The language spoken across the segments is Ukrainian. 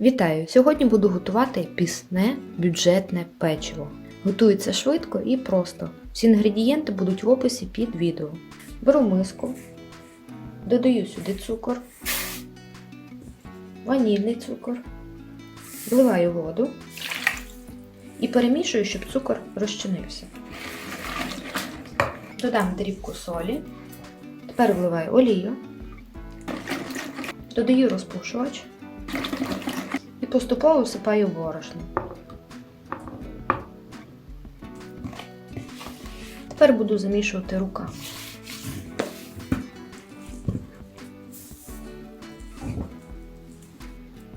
Вітаю! Сьогодні буду готувати пісне бюджетне печиво. Готується швидко і просто. Всі інгредієнти будуть в описі під відео. Беру миску, додаю сюди цукор, ванільний цукор, вливаю воду і перемішую, щоб цукор розчинився. Додам дрібку солі. Тепер вливаю олію, додаю розпушувач і поступово всипаю борошно. Тепер буду замішувати руками.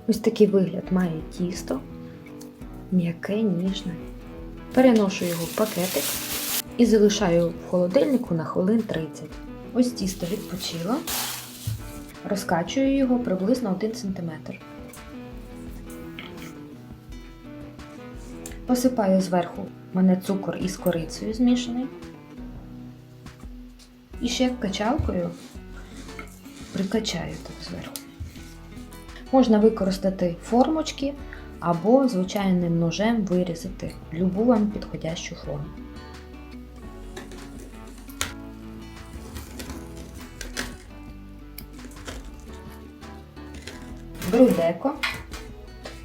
Ось такий вигляд має тісто, м'яке, ніжне. Переношу його в пакетик і залишаю в холодильнику на хвилин 30. Ось тісто відпочило. Розкачую його приблизно 1 см. Посипаю зверху мене цукор із корицею змішаний. І ще качалкою прикачаю так зверху. Можна використати формочки або звичайним ножем вирізати любу вам підходящу форму. Беру деко,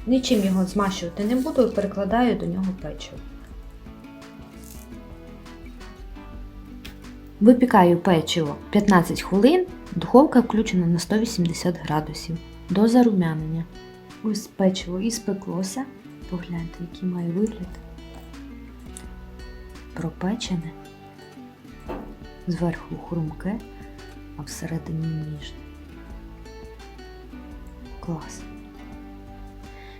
нічим його змащувати не буду, перекладаю до нього печиво. Випікаю печиво 15 хвилин, духовка включена на 180 градусів до зарум'янення. Ось печиво і спеклося. Погляньте, який має вигляд. Пропечене, зверху хрумке, а всередині ніжне. Клас.